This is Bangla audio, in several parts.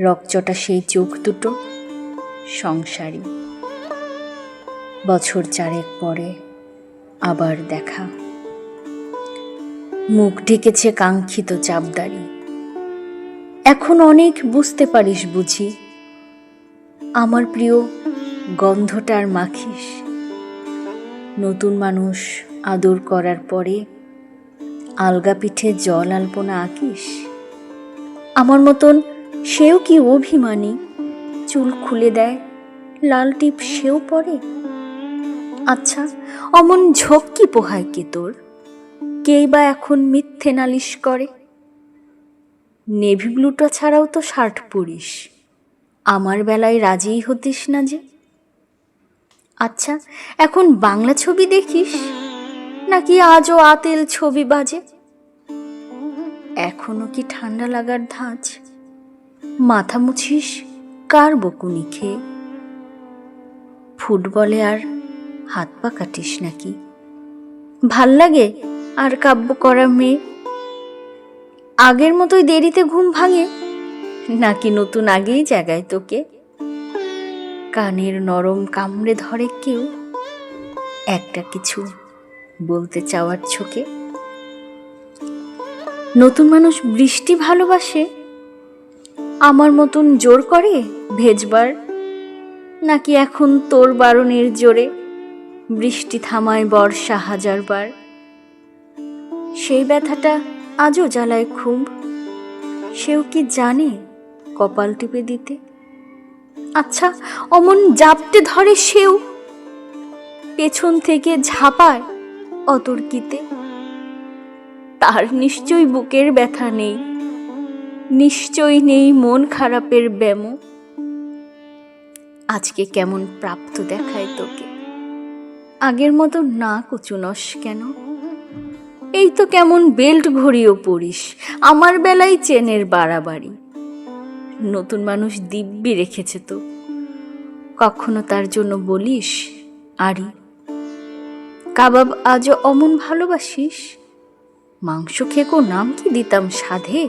রকচটা সেই চোখ দুটো, সংসারী। বছর চারেক পরে আবার দেখা। মুখ ঢেকেছে কাঙ্ক্ষিত চাপদারি। এখন অনেক বুঝতে পারিস বুঝি, আমার প্রিয় গন্ধটার মাখিস। নতুন মানুষ আদর করার পরে আলগা পিঠে জল আলপনা আঁকিস। আমার মতন সেও কি অভিমানী? চুল খুলে দেয়, লাল টিপ সেও পরে? আচ্ছা অমন ঝোঁক কি পোহায় কে তোর? কেই বা এখন মিথ্যে নালিশ করে? নেভি ব্লুটা ছাড়াও তো শার্ট পরিস। আমার বেলায় রাজিই হতিস না যে? আচ্ছা এখন বাংলা ছবি দেখিস? নাকি আজও আতেল ছবি বাজে? এখনও কি ঠান্ডা লাগার ধাঁচ? মাথা মুছিস, কার বকুনি খেয়ে? ফুটবলে আর হাত পা কাটিস নাকি? ভালো লাগে আর কাব্য করা মেয়ে? আগের মতোই দেরিতে ঘুম ভাঙে? নাকি নতুন আগেই জাগায় তোকে? কানের নরম কামড়ে ধরে কেউ? একটা কিছু বলতে চাওয়ার ছোকে নতুন মানুষ বৃষ্টি ভালোবাসে? আমার মতন জোর করে ভেজবার? নাকি এখন তোর বারণের জোরে বৃষ্টি থামায় বর্ষা হাজারবার? সেই ব্যথাটা আজও জ্বালায় খুব। সেও কি জানে কপাল টিপে দিতে? আচ্ছা অমন জাপটে ধরে সেও? পেছন থেকে ঝাঁপায় অতর্কিতে? তার নিশ্চয়ই বুকের ব্যথা নেই। নিশ্চয়ই নেই মন খারাপের ব্যামো। আজকে কেমন প্রাপ্ত দেখায় তোকে। আগের মতো না কচুনস কেন? এই তো কেমন বেল্ট ঘড়িও পরিস, আমার বেলায় চেনের বাড়াবাড়ি। নতুন মানুষ দিব্যি রেখেছে তো। কখনো তার জন্য বলিস, আরি, কাবাব আজও অমন ভালোবাসিস? মাংস খেকো, নাম কি দিতাম সাধে?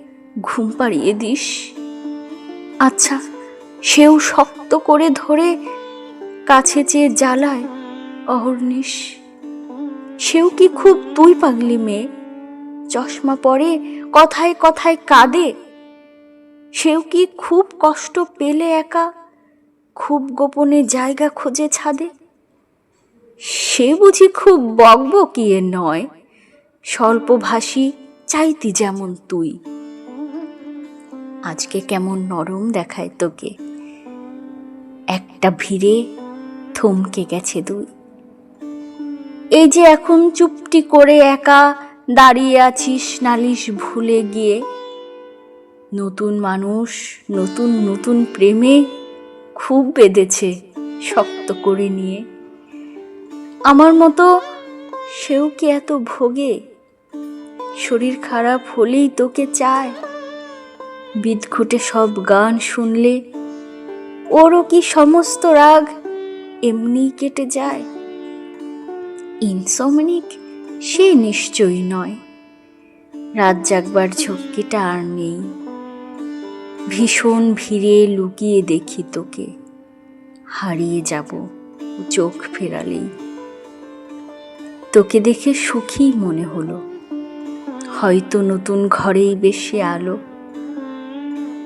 ঘুম পাড়িয়ে দিস। আচ্ছা সেও শক্ত করে ধরে কাছে চেয়ে জ্বালায় অহর্নিশ সেও কি খুব তুই পাগলি মেয়ে? চশমা পরে কথায় কথায় কাঁদে। সেও কি খুব কষ্ট পেলে একা, খুব গোপনে জায়গা খোঁজে ছাদে? সে বুঝি খুব বকবকিয়ে নয়। স্বল্পভাষী, চাইতি যেমন তুই। আজকে কেমন নরম দেখায় তোকে। একটা ভিড়ে থমকে গেছে দুই। এই যে এখন চুপটি করে একা দাঁড়িয়ে আছিস নালিশ ভুলে গিয়ে। নতুন মানুষ, নতুন নতুন প্রেমে খুব বেঁধেছে শক্ত করে নিয়ে। আমার মতো সেও কি এত ভোগে? শরীর খারাপ হলেই তোকে চায়? বিদঘুটে সব গান শুনলে ওরও কি সমস্ত রাগ এমনি কেটে যায়? ইনসমনিক সে নিশ্চয়ই নয়। রাত জাগবার ঝক্কিটা আর নেই। ভীষণ ভিড়ে লুকিয়ে দেখি তোকে। হারিয়ে যাব চোখ ফেরালেই। তোকে দেখে সুখী মনে হলো। হয়তো নতুন ঘরেই বেশি আলো